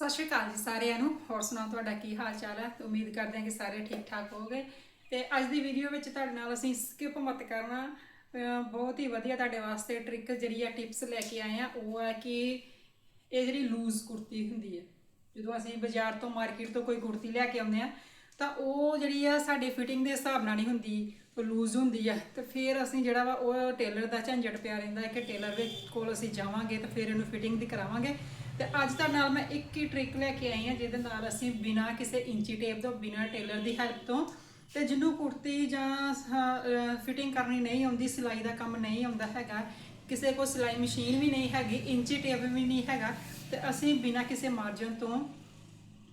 ਸਤਿ ਸ਼੍ਰੀ ਅਕਾਲ ਜੀ ਸਾਰਿਆਂ ਨੂੰ। ਹੋਰ ਸੁਣਾਓ ਤੁਹਾਡਾ ਕੀ ਹਾਲ ਚਾਲ ਹੈ ਉਮੀਦ ਕਰਦੇ ਹਾਂ ਕਿ ਸਾਰੇ ਠੀਕ ਠਾਕ ਹੋਵੋਗੇ। ਤੇ ਅੱਜ ਦੀ ਵੀਡੀਓ ਵਿੱਚ ਤੁਹਾਡੇ ਨਾਲ ਅਸੀਂ ਸਕਿਪ ਮਤ ਕਰਨਾ। ਬਹੁਤ ਹੀ ਵਧੀਆ ਤੁਹਾਡੇ ਵਾਸਤੇ ਟ੍ਰਿਕ ਜਿਹੜੀ ਆ ਟਿਪਸ ਲੈ ਕੇ ਆਏ ਆ। ਉਹ ਹੈ ਕਿ ਇਹ ਜਿਹੜੀ ਲੂਜ਼ ਕੁੜਤੀ ਹੁੰਦੀ ਹੈ ਜਦੋਂ ਅਸੀਂ ਬਾਜ਼ਾਰ ਤੋਂ ਮਾਰਕੀਟ ਤੋਂ ਕੋਈ ਕੁੜਤੀ ਲੈ ਕੇ ਆਉਂਦੇ ਆ, ਤਾਂ ਉਹ ਜਿਹੜੀ ਆ ਸਾਡੇ ਫਿਟਿੰਗ ਦੇ ਹਿਸਾਬ ਨਾਲ ਨਹੀਂ ਹੁੰਦੀ। ਉਹ ਲੂਜ਼ ਹੁੰਦੀ ਆ। ਤੇ ਫਿਰ ਅਸੀਂ ਜਿਹੜਾ ਵਾ, ਉਹ ਟੇਲਰ ਦਾ ਝੰਜਟ ਪਿਆ ਰਹਿੰਦਾ ਕਿ ਟੇਲਰ ਦੇ ਕੋਲ ਅਸੀਂ ਜਾਵਾਂਗੇ ਤਾਂ ਫਿਰ ਇਹਨੂੰ ਫਿਟਿੰਗ ਦੀ ਕਰਾਵਾਂਗੇ। ਤੇ ਅੱਜ ਤੁਹਾਡੇ ਨਾਲ ਮੈਂ ਇੱਕ ਹੀ ਟ੍ਰਿਕ ਲੈ ਕੇ ਆਈ ਹਾਂ, ਜਿਹਦੇ ਨਾਲ ਅਸੀਂ ਬਿਨਾਂ ਕਿਸੇ ਇੰਚੀ ਟੇਪ ਤੋਂ, ਬਿਨਾਂ ਟੇਲਰ ਦੀ ਹੈਲਪ ਤੋਂ ਤੇ ਜਿਹਨੂੰ ਕੁੜਤੀ ਜਾਂ ਫਿਟਿੰਗ ਕਰਨੀ ਨਹੀਂ ਆਉਂਦੀ, ਸਿਲਾਈ ਦਾ ਕੰਮ ਨਹੀਂ ਆਉਂਦਾ ਹੈਗਾ, ਕਿਸੇ ਕੋਲ ਸਿਲਾਈ ਮਸ਼ੀਨ ਵੀ ਨਹੀਂ ਹੈਗੀ ਇੰਚੀ ਟੇਪ ਵੀ ਨਹੀਂ ਹੈਗਾ, ਤੇ ਅਸੀਂ ਬਿਨਾਂ ਕਿਸੇ ਮਾਰਜਨ ਤੋਂ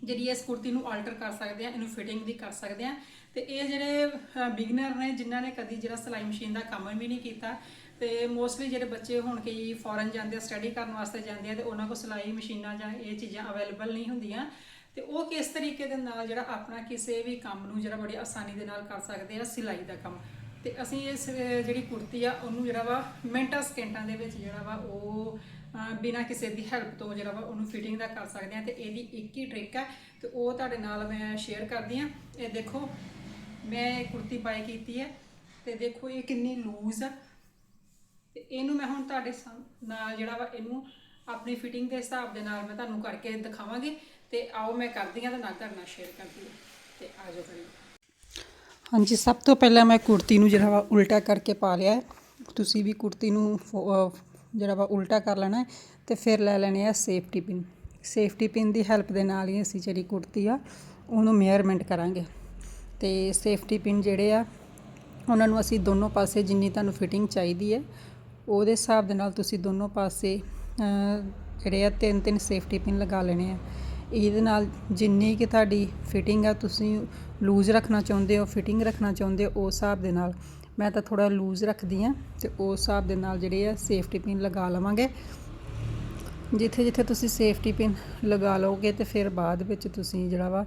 ਜਿਹੜੀ ਇਸ ਕੁੜਤੀ ਨੂੰ ਆਲਟਰ ਕਰ ਸਕਦੇ ਆ ਇਹਨੂੰ ਫਿਟਿੰਗ ਵੀ ਕਰ ਸਕਦੇ ਆ ਤੇ ਇਹ ਜਿਹੜੇ ਬਿਗਨਰ ਨੇ, ਜਿਨ੍ਹਾਂ ਨੇ ਕਦੀ ਜਿਹੜਾ ਸਿਲਾਈ ਮਸ਼ੀਨ ਦਾ ਕੰਮ ਵੀ ਨਹੀਂ ਕੀਤਾ ਤੇ ਮੋਸਟਲੀ ਜਿਹੜੇ ਬੱਚੇ ਹੁਣ ਕਈ ਫੋਰਨ ਜਾਂਦੇ ਆ ਸਟੱਡੀ ਕਰਨ ਵਾਸਤੇ ਜਾਂਦੇ ਆ ਤੇ ਉਹਨਾਂ ਕੋਲ ਸਿਲਾਈ ਮਸ਼ੀਨਾਂ ਜਾਂ ਇਹ ਚੀਜ਼ਾਂ ਅਵੇਲੇਬਲ ਨਹੀਂ ਹੁੰਦੀਆਂ। ਤੇ ਉਹ ਕਿਸ ਤਰੀਕੇ ਦੇ ਨਾਲ ਜਿਹੜਾ ਆਪਣਾ ਕਿਸੇ ਵੀ ਕੰਮ ਨੂੰ ਜਿਹੜਾ ਬੜੀ ਆਸਾਨੀ ਦੇ ਨਾਲ ਕਰ ਸਕਦੇ ਆ ਸਿਲਾਈ ਦਾ ਕੰਮ। ਤੇ ਅਸੀਂ ਇਸ ਅਹ, ਜਿਹੜੀ ਕੁੜਤੀ ਆ ਉਹਨੂੰ ਜਿਹੜਾ ਵਾ ਮਿੰਟਾਂ ਸਕਿੰਟਾਂ ਦੇ ਵਿੱਚ ਜਿਹੜਾ ਵਾ ਉਹ ਅਹ, ਬਿਨਾਂ ਕਿਸੇ ਦੀ ਹੈਲਪ ਤੋਂ ਜਿਹੜਾ ਵਾ ਉਹਨੂੰ ਫਿਟਿੰਗ ਦਾ ਕਰ ਸਕਦੇ ਆ ਤੇ ਇਹਦੀ ਇੱਕ ਹੀ ਟ੍ਰਿਕ ਹੈ ਤੇ ਉਹ ਤੁਹਾਡੇ ਨਾਲ ਮੈਂ ਸ਼ੇਅਰ ਕਰਦੀ ਆ। ਇਹ ਦੇਖੋ ਮੈਂ ਇਹ ਕੁੜਤੀ ਬਾਈ ਕੀਤੀ ਹੈ ਤੇ ਦੇਖੋ ਇਹ ਕਿੰਨੀ ਲੂਜ਼ ਆ। ਤੇ ਇਹਨੂੰ ਮੈਂ ਹੁਣ ਤੁਹਾਡੇ ਸਾਹਮ- ਨਾਲ ਜਿਹੜਾ ਵਾ ਇਹਨੂੰ ਆਪਣੀ ਫਿਟਿੰਗ ਦੇ ਹਿਸਾਬ ਦੇ ਨਾਲ ਮੈਂ ਤੁਹਾਨੂੰ ਕਰਕੇ ਦਿਖਾਵਾਂਗੀ ਤੇ ਆਓ ਮੈਂ ਕਰਦੀ ਹਾਂ ਤੇ ਨਾਲ ਤੁਹਾਡੇ ਨਾਲ ਸ਼ੇਅਰ ਕਰਦੀ ਹਾਂ ਤੇ ਆ ਕਰੀਏ ਹਾਂਜੀ, ਸਭ ਤੋਂ ਪਹਿਲਾਂ ਮੈਂ ਕੁੜਤੀ ਨੂੰ ਜਿਹੜਾ ਵਾ ਉਲਟਾ ਕਰਕੇ ਪਾ ਲਿਆ ਹੈ। ਤੁਸੀਂ ਵੀ ਕੁੜਤੀ ਨੂੰ ਫੋ- ਅਹ, ਜਿਹੜਾ ਵਾ ਉਲਟਾ ਕਰ ਲੈਣਾ ਹੈ ਤੇ ਫਿਰ ਲੈ ਲੈਣੇ ਆ ਸੇਫਟੀ ਪਿਨ ਸੇਫਟੀ ਪਿਨ ਦੀ ਹੈਲਪ ਦੇ ਨਾਲ ਹੀ ਅਸੀਂ ਜਿਹੜੀ ਕੁੜਤੀ ਆ, ਉਹਨੂੰ ਮੇਅਰਮੈਂਟ ਕਰਾਂਗੇ। ਤੇ ਸੇਫਟੀ ਪਿਨ ਜਿਹੜੇ ਆ, ਉਹਨਾਂ ਨੂੰ ਅਸੀਂ ਦੋਨੋਂ ਪਾਸੇ ਜਿੰਨੀ ਤੁਹਾਨੂੰ ਫਿਟਿੰਗ ਚਾਹੀਦੀ ਹੈ ਉਹਦੇ ਹਿਸਾਬ ਦੇ ਨਾਲ ਤੁਸੀਂ ਦੋਨੋਂ ਪਾਸੇ ਜਿਹੜੇ ਆ ਤਿੰਨ ਤਿੰਨ ਸੇਫਟੀ ਪਿਨ ਲਗਾ ਲੈਣੇ ਆ। ਇਹਦੇ ਨਾਲ ਜਿੰਨੀ ਕਿ ਤੁਹਾਡੀ ਫਿਟਿੰਗ ਆ, ਤੁਸੀਂ ਲੂਜ਼ ਰੱਖਣਾ ਚਾਹੁੰਦੇ ਹੋ ਫਿਟਿੰਗ ਰੱਖਣਾ ਚਾਹੁੰਦੇ ਹੋ, ਉਸ ਹਿਸਾਬ ਦੇ ਨਾਲ। ਮੈਂ ਤਾਂ ਥੋੜਾ ਲੂਜ਼ ਰੱਖਦੀ ਆ ਤੇ ਉਸ ਹਿਸਾਬ ਦੇ ਨਾਲ ਜਿਹੜੇ ਆ ਸੇਫਟੀ ਪਿਨ ਲਗਾ ਲਵਾਂਗੇ। ਜਿੱਥੇ ਜਿੱਥੇ ਤੁਸੀਂ ਸੇਫਟੀ ਪਿਨ ਲਗਾ ਲਓਗੇ ਤੇ ਫਿਰ ਬਾਅਦ ਵਿੱਚ ਤੁਸੀਂ ਜਿਹੜਾ ਵਾ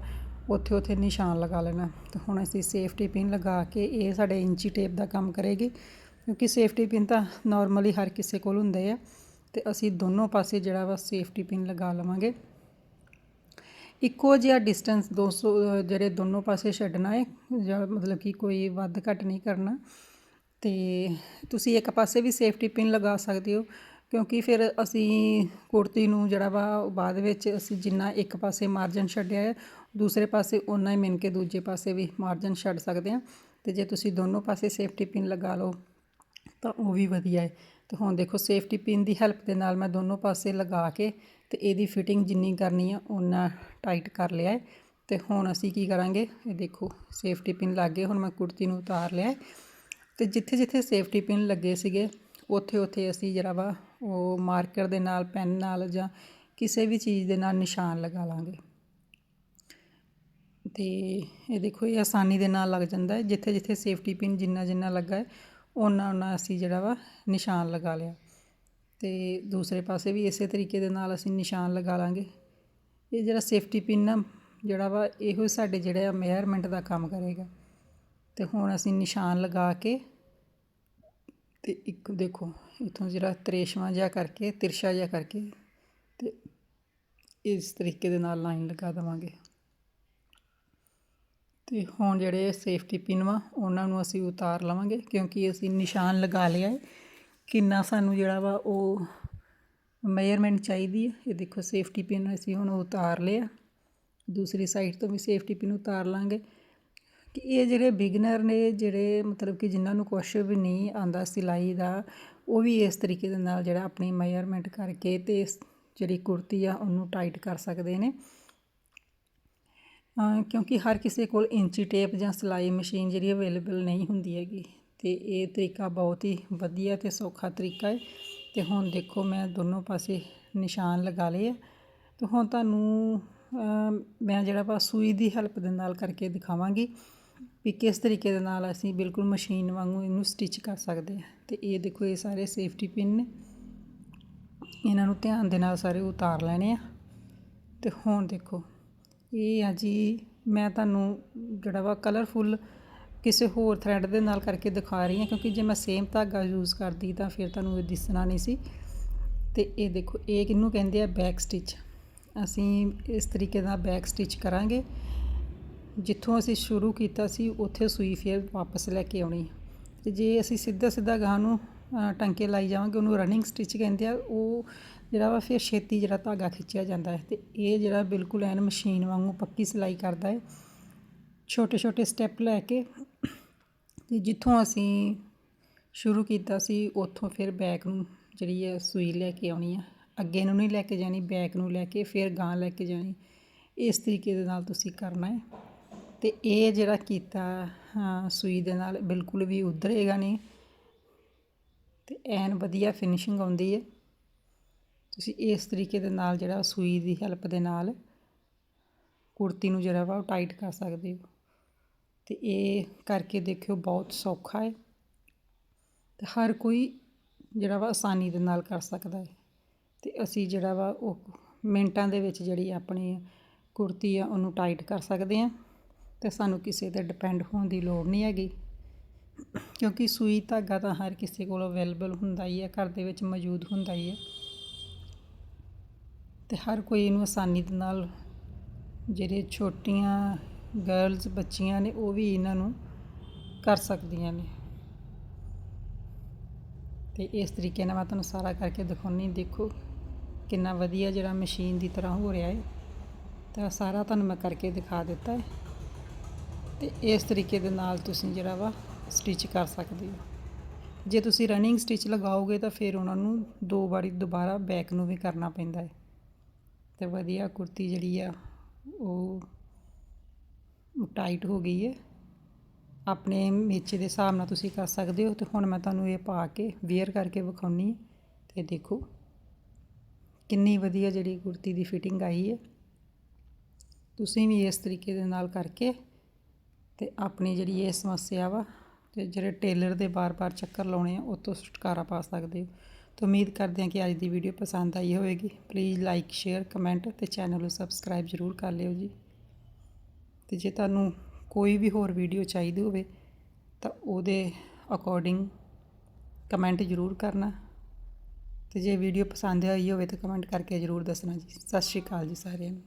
ਉੱਥੇ ਉੱਥੇ ਨਿਸ਼ਾਨ ਲਗਾ ਲੈਣਾ। ਤੇ ਹੁਣ ਅਸੀਂ ਸੇਫਟੀ ਪਿਨ ਲਗਾ ਕੇ ਇਹ ਸਾਡੇ ਇੰਚੀ ਟੇਪ ਦਾ ਕੰਮ ਕਰੇਗੀ। ਕਿਉਂਕਿ ਸੇਫਟੀ ਪਿਨ ਤਾਂ ਨਾਰਮਲੀ ਹਰ ਕਿਸੇ ਕੋਲ ਹੁੰਦੇ ਆ ਤੇ ਅਸੀਂ ਦੋਨੋਂ ਪਾਸੇ ਜਿਹੜਾ ਵਾ ਸੇਫਟੀ ਪਿਨ ਲਗਾ ਲਵਾਂਗੇ। ਇੱਕੋ ਜਿਹਾ ਡਿਸਟੈਂਸ 200 ਅਹ ਜਿਹੜੇ ਦੋਨੋਂ ਪਾਸੇ ਛੱਡਣਾ ਹੈ ਜਾਂ ਮਤਲਬ ਕਿ ਕੋਈ ਵੱਧ ਘੱਟ ਨਹੀਂ ਕਰਨਾ। ਤੇ ਤੁਸੀਂ ਇੱਕ ਪਾਸੇ ਵੀ ਸੇਫਟੀ ਪਿਨ ਲਗਾ ਸਕਦੇ ਹੋ, ਕਿਉਂਕਿ ਫਿਰ ਅਸੀਂ ਕੁੜਤੀ ਨੂੰ ਜਿਹੜਾ ਵਾ ਬਾਅਦ ਵਿੱਚ ਅਸੀਂ ਜਿੰਨਾ ਇੱਕ ਪਾਸੇ ਮਾਰਜਨ ਛੱਡਿਆ ਹੈ ਦੂਸਰੇ ਪਾਸੇ ਓਨਾ ਹੀ ਮਿਣ ਕੇ ਦੂਜੇ ਪਾਸੇ ਵੀ ਮਾਰਜਨ ਛੱਡ ਸਕਦੇ ਹਾਂ। ਤੇ ਜੇ ਤੁਸੀਂ ਦੋਨੋਂ ਪਾਸੇ ਸੇਫਟੀ ਪਿਨ ਲਗਾ ਲਓ ਤਾਂ ਉਹ ਵੀ ਵਧੀਆ ਹੈ। ਅਤੇ ਹੁਣ ਦੇਖੋ ਸੇਫਟੀ ਪਿੰਨ ਦੀ ਹੈਲਪ ਦੇ ਨਾਲ ਮੈਂ ਦੋਨੋਂ ਪਾਸੇ ਲਗਾ ਕੇ ਅਤੇ ਇਹਦੀ ਫਿਟਿੰਗ ਜਿੰਨੀ ਕਰਨੀ ਆ ਉਨਾ ਟਾਈਟ ਕਰ ਲਿਆ ਹੈ। ਅਤੇ ਹੁਣ ਅਸੀਂ ਕੀ ਕਰਾਂਗੇ, ਇਹ ਦੇਖੋ ਸੇਫਟੀ ਪਿੰਨ ਲੱਗ ਗਏ, ਹੁਣ ਮੈਂ ਕੁੜਤੀ ਨੂੰ ਉਤਾਰ ਲਿਆ ਹੈ। ਤੇ ਜਿੱਥੇ ਜਿੱਥੇ ਸੇਫਟੀ ਪਿੰਨ ਲੱਗੇ ਸੀਗੇ, ਉੱਥੇ ਉੱਥੇ ਅਸੀਂ ਜਿਹੜਾ ਵਾ ਉਹ ਮਾਰਕਰ ਦੇ ਨਾਲ ਪੈਨ ਨਾਲ ਜਾਂ ਕਿਸੇ ਵੀ ਚੀਜ਼ ਦੇ ਨਾਲ ਨਿਸ਼ਾਨ ਲਗਾ ਲਾਂਗੇ। ਤੇ ਇਹ ਦੇਖੋ, ਇਹ ਆਸਾਨੀ ਦੇ ਨਾਲ ਲੱਗ ਜਾਂਦਾ ਹੈ। ਜਿੱਥੇ ਜਿੱਥੇ ਸੇਫਟੀ ਪਿੰਨ ਜਿੰਨਾ ਜਿੰਨਾ ਲੱਗਾ ਹੈ ਉਹਨਾਂ ਉਹਨਾਂ ਅਸੀਂ ਜਿਹੜਾ ਵਾ ਨਿਸ਼ਾਨ ਲਗਾ ਲਿਆ। ਅਤੇ ਦੂਸਰੇ ਪਾਸੇ ਵੀ ਇਸੇ ਤਰੀਕੇ ਦੇ ਨਾਲ ਅਸੀਂ ਨਿਸ਼ਾਨ ਲਗਾ ਲਾਂਗੇ। ਇਹ ਜਿਹੜਾ ਸੇਫਟੀ ਪਿੰਨ ਨਾ ਜਿਹੜਾ ਵਾ ਇਹੋ ਸਾਡੇ ਜਿਹੜੇ ਆ ਮੇਅਰਮੈਂਟ ਦਾ ਕੰਮ ਕਰੇਗਾ। ਅਤੇ ਹੁਣ ਅਸੀਂ ਨਿਸ਼ਾਨ ਲਗਾ ਕੇ ਅਤੇ ਇੱਕ ਦੇਖੋ, ਇੱਥੋਂ ਜਿਹੜਾ ਤਰੇਸ਼ਵਾਂ ਜਿਹਾ ਕਰਕੇ ਤਿਰਛਾ ਜਿਹਾ ਕਰਕੇ ਅਤੇ ਇਸ ਤਰੀਕੇ ਦੇ ਨਾਲ ਲਾਈਨ ਲਗਾ ਦੇਵਾਂਗੇ। ਤੇ ਹੁਣ ਜਿਹੜੇ ਸੇਫਟੀ ਪਿਨ ਵਾ, ਉਹਨਾਂ ਨੂੰ ਅਸੀਂ ਉਤਾਰ ਲਵਾਂਗੇ, ਕਿਉਂਕਿ ਅਸੀਂ ਨਿਸ਼ਾਨ ਲਗਾ ਲਿਆ ਹੈ। ਕਿੰਨਾ ਸਾਨੂੰ ਜਿਹੜਾ ਵਾ ਉਹ ਮੇਜਰਮੈਂਟ ਚਾਹੀਦੀ ਹੈ। ਇਹ ਦੇਖੋ ਸੇਫਟੀ ਪਿਨ ਅਸੀਂ ਹੁਣ ਉਤਾਰ ਲਿਆ। ਦੂਸਰੀ ਸਾਈਡ ਤੋਂ ਵੀ ਸੇਫਟੀ ਪਿਨ ਉਤਾਰ ਲਾਂਗੇ। ਕਿ ਇਹ ਜਿਹੜੇ ਬਿਗਨਰ ਨੇ, ਜਿਹੜੇ ਮਤਲਬ ਕਿ ਜਿਨ੍ਹਾਂ ਨੂੰ ਕੁਛ ਵੀ ਨਹੀਂ ਆਂਦਾ ਸਿਲਾਈ ਦਾ, ਉਹ ਵੀ ਇਸ ਤਰੀਕੇ ਦੇ ਨਾਲ ਜਿਹੜਾ ਆਪਣੀ ਮੇਜਰਮੈਂਟ ਕਰਕੇ ਤੇ ਇਸ ਜਿਹੜੀ ਕੁੜਤੀ ਆ, ਉਹਨੂੰ ਟਾਈਟ ਕਰ ਸਕਦੇ ਨੇ। ਕਿਉਂਕਿ ਹਰ ਕਿਸੇ ਕੋਲ ਇੰਚੀ ਟੇਪ ਜਾਂ ਸਿਲਾਈ ਮਸ਼ੀਨ ਜਿਹੜੀ ਅਵੇਲੇਬਲ ਨਹੀਂ ਹੁੰਦੀ ਹੈਗੀ। ਅਤੇ ਇਹ ਤਰੀਕਾ ਬਹੁਤ ਹੀ ਵਧੀਆ ਅਤੇ ਸੌਖਾ ਤਰੀਕਾ ਹੈ। ਅਤੇ ਹੁਣ ਦੇਖੋ ਮੈਂ ਦੋਨੋਂ ਪਾਸੇ ਨਿਸ਼ਾਨ ਲਗਾ ਲਏ ਆ। ਅਤੇ ਹੁਣ ਤੁਹਾਨੂੰ ਮੈਂ ਜਿਹੜਾ ਵਾ ਸੂਈ ਦੀ ਹੈਲਪ ਦੇ ਨਾਲ ਕਰਕੇ ਦਿਖਾਵਾਂਗੀ ਵੀ ਕਿਸ ਤਰੀਕੇ ਦੇ ਨਾਲ ਅਸੀਂ ਬਿਲਕੁਲ ਮਸ਼ੀਨ ਵਾਂਗੂ ਇਹਨੂੰ ਸਟਿਚ ਕਰ ਸਕਦੇ ਹਾਂ। ਤੇ ਇਹ ਦੇਖੋ ਇਹ ਸਾਰੇ ਸੇਫਟੀ ਪਿਨ ਨੇ। ਇਹਨਾਂ ਨੂੰ ਧਿਆਨ ਦੇ ਨਾਲ ਸਾਰੇ ਉਤਾਰ ਲੈਣੇ ਆ। ਤੇ ਹੁਣ ਦੇਖੋ ਇਹ ਆ ਜੀ ਮੈਂ ਤੁਹਾਨੂੰ ਜਿਹੜਾ ਵਾ ਕਲਰਫੁੱਲ ਕਿਸੇ ਹੋਰ ਥਰੈਡ ਦੇ ਨਾਲ ਕਰਕੇ ਦਿਖਾ ਰਹੀ ਹਾਂ ਕਿਉਂਕਿ ਜੇ ਮੈਂ ਸੇਮ ਧਾਗਾ ਯੂਜ਼ ਕਰਦੀ ਤਾਂ ਫਿਰ ਤੁਹਾਨੂੰ ਇਹ ਦਿਸਣਾ ਨਹੀਂ ਸੀ। ਤੇ ਇਹ ਦੇਖੋ ਇਹ ਕਿਹਨੂੰ ਕਹਿੰਦੇ ਆ? ਬੈਕ ਸਟਿਚ ਅਸੀਂ ਇਸ ਤਰੀਕੇ ਦਾ ਬੈਕ ਸਟਿਚ ਕਰਾਂਗੇ। ਜਿੱਥੋਂ ਅਸੀਂ ਸ਼ੁਰੂ ਕੀਤਾ ਸੀ ਉੱਥੇ ਸੂਈ ਫਿਰ ਵਾਪਸ ਲੈ ਕੇ ਆਉਣੀ। ਤੇ ਜੇ ਅਸੀਂ ਸਿੱਧਾ ਸਿੱਧਾ ਗਾਂ ਨੂੰ ਅ, ਟਾਂਕੇ ਲਾਈ ਜਾਵਾਂਗੇ ਉਹਨੂੰ ਰਨਿੰਗ ਸਟਿਚ ਕਹਿੰਦੇ ਆ ਉਹ ਜਿਹੜਾ ਵਾ ਫਿਰ ਛੇਤੀ ਜਿਹੜਾ ਧਾਗਾ ਖਿੱਚਿਆ ਜਾਂਦਾ ਹੈ ਤੇ ਇਹ ਜਿਹੜਾ ਬਿਲਕੁਲ ਐਨ ਮਸ਼ੀਨ ਵਾਂਗੂ ਪੱਕੀ ਸਿਲਾਈ ਕਰਦਾ ਹੈ। ਛੋਟੇ ਛੋਟੇ ਸਟੈਪ ਲੈ ਕੇ ਤੇ ਜਿੱਥੋਂ ਅਸੀਂ ਸ਼ੁਰੂ ਕੀਤਾ ਸੀ, ਉੱਥੋਂ ਫਿਰ ਬੈਕ ਨੂੰ ਜਿਹੜੀ ਹੈ ਸੂਈ ਲੈ ਕੇ ਆਉਣੀ ਆ। ਅੱਗੇ ਨੂੰ ਨਹੀਂ ਲੈ ਕੇ ਜਾਣੀ, ਬੈਕ ਨੂੰ ਲੈ ਕੇ ਫਿਰ ਗਾਂ ਲੈ ਕੇ ਜਾਣੀ। ਇਸ ਤਰੀਕੇ ਦੇ ਨਾਲ ਤੁਸੀਂ ਕਰਨਾ ਹੈ। ਤੇ ਇਹ ਜਿਹੜਾ ਕੀਤਾ ਸੂਈ ਦੇ ਨਾਲ ਬਿਲਕੁਲ ਵੀ ਉਧਰੇਗਾ ਨਹੀਂ। ਤੇ ਐਨ ਵਧੀਆ ਫਿਨਿਸ਼ਿੰਗ ਆਉਂਦੀ ਹੈ। ਤੁਸੀਂ ਇਸ ਤਰੀਕੇ ਦੇ ਨਾਲ ਜਿਹੜਾ ਸੂਈ ਦੀ ਹੈਲਪ ਦੇ ਨਾਲ ਕੁੜਤੀ ਨੂੰ ਜਿਹੜਾ ਵਾ ਉਹ ਟਾਈਟ ਕਰ ਸਕਦੇ ਹੋ। ਤੇ ਇਹ ਕਰਕੇ ਦੇਖਿਓ ਬਹੁਤ ਸੌਖਾ ਹੈ ਤੇ ਹਰ ਕੋਈ ਜਿਹੜਾ ਵਾ ਆਸਾਨੀ ਦੇ ਨਾਲ ਕਰ ਸਕਦਾ ਹੈ। ਤੇ ਅਸੀਂ ਜਿਹੜਾ ਵਾ ਉਹ ਮਿੰਟਾਂ ਦੇ ਵਿੱਚ ਜਿਹੜੀ ਆਪਣੀ ਕੁੜਤੀ ਆ ਉਹਨੂੰ ਟਾਈਟ ਕਰ ਸਕਦੇ ਹਾਂ ਤੇ ਸਾਨੂੰ ਕਿਸੇ ਤੇ ਡਿਪੈਂਡ ਹੋਣ ਦੀ ਲੋੜ ਨਹੀਂ ਹੈਗੀ। ਕਿਉਂਕਿ ਸੂਈ ਧਾਗਾ ਤਾਂ ਹਰ ਕਿਸੇ ਕੋਲ ਅਵੇਲੇਬਲ ਹੁੰਦਾ ਹੀ ਹੈ, ਘਰ ਦੇ ਵਿੱਚ ਮੌਜੂਦ ਹੁੰਦਾ ਹੀ ਹੈ। ਅਤੇ ਹਰ ਕੋਈ ਇਹਨੂੰ ਆਸਾਨੀ ਦੇ ਨਾਲ ਜਿਹੜੇ ਛੋਟੀਆਂ ਗਰਲਜ਼ ਬੱਚੀਆਂ ਨੇ ਉਹ ਵੀ ਇਹਨਾਂ ਨੂੰ ਕਰ ਸਕਦੀਆਂ ਨੇ। ਤੇ ਇਸ ਤਰੀਕੇ ਨਾਲ ਮੈਂ ਤੁਹਾਨੂੰ ਸਾਰਾ ਕਰਕੇ ਦਿਖਾਉਣੀ ਦੇਖੋ ਕਿੰਨਾ ਵਧੀਆ ਜਿਹੜਾ ਮਸ਼ੀਨ ਦੀ ਤਰ੍ਹਾਂ ਹੋ ਰਿਹਾ ਹੈ। ਤਾਂ ਸਾਰਾ ਤੁਹਾਨੂੰ ਮੈਂ ਕਰਕੇ ਦਿਖਾ ਦਿੱਤਾ ਹੈ। ਤੇ ਇਸ ਤਰੀਕੇ ਦੇ ਨਾਲ ਤੁਸੀਂ ਜਿਹੜਾ ਵਾ ਸਟਿਚ ਕਰ ਸਕਦੇ ਹੋ। ਜੇ ਤੁਸੀਂ ਰਨਿੰਗ ਸਟਿਚ ਲਗਾਓਗੇ ਤਾਂ ਫਿਰ ਉਹਨਾਂ ਨੂੰ ਦੋ ਵਾਰੀ ਦੁਬਾਰਾ ਬੈਕ ਨੂੰ ਵੀ ਕਰਨਾ ਪੈਂਦਾ ਹੈ। ਅਤੇ ਵਧੀਆ ਕੁੜਤੀ ਜਿਹੜੀ ਆ, ਉਹ ਟਾਈਟ ਹੋ ਗਈ ਹੈ ਆਪਣੇ ਮੇਚੇ ਦੇ ਹਿਸਾਬ ਨਾਲ ਤੁਸੀਂ ਕਰ ਸਕਦੇ ਹੋ ਅਤੇ ਹੁਣ ਮੈਂ ਤੁਹਾਨੂੰ ਇਹ ਪਾ ਕੇ ਵੇਅਰ ਕਰਕੇ ਵਿਖਾਉਣੀ ਅਤੇ ਦੇਖੋ ਕਿੰਨੀ ਵਧੀਆ ਜਿਹੜੀ ਕੁੜਤੀ ਦੀ ਫਿਟਿੰਗ ਆਈ ਹੈ ਤੁਸੀਂ ਵੀ ਇਸ ਤਰੀਕੇ ਦੇ ਨਾਲ ਕਰਕੇ ਤੇ ਆਪਣੀ ਜਿਹੜੀ ਇਹ ਸਮੱਸਿਆ ਵਾ ਤੇ ਜਿਹੜੇ ਟੇਲਰ ਦੇ ਬਾਰ-ਬਾਰ ਚੱਕਰ ਲਾਉਣੇ ਆ, ਉਹ ਤੋਂ ਛੁਟਕਾਰਾ ਪਾ ਸਕਦੇ ਹੋ। ਤਾਂ ਉਮੀਦ ਕਰਦੇ ਹਾਂ ਕਿ ਅੱਜ ਦੀ ਵੀਡੀਓ ਪਸੰਦ ਆਈ ਹੋਵੇਗੀ। ਪਲੀਜ਼ ਲਾਈਕ ਸ਼ੇਅਰ ਕਮੈਂਟ ਤੇ ਚੈਨਲ ਨੂੰ ਸਬਸਕ੍ਰਾਈਬ ਜ਼ਰੂਰ ਕਰ ਲਿਓ ਜੀ। ਤੇ ਜੇ ਤੁਹਾਨੂੰ ਕੋਈ ਵੀ ਹੋਰ ਵੀਡੀਓ ਚਾਹੀਦੀ ਹੋਵੇ, ਤਾਂ ਉਹਦੇ ਅਕੋਰਡਿੰਗ ਕਮੈਂਟ ਜ਼ਰੂਰ ਕਰਨਾ। ਤੇ ਜੇ ਵੀਡੀਓ ਪਸੰਦ ਆਈ ਹੋਵੇ ਤਾਂ ਕਮੈਂਟ ਕਰਕੇ ਜ਼ਰੂਰ ਦੱਸਣਾ ਜੀ। ਸਤਿ ਸ਼੍ਰੀ ਅਕਾਲ ਜੀ ਸਾਰਿਆਂ ਨੂੰ।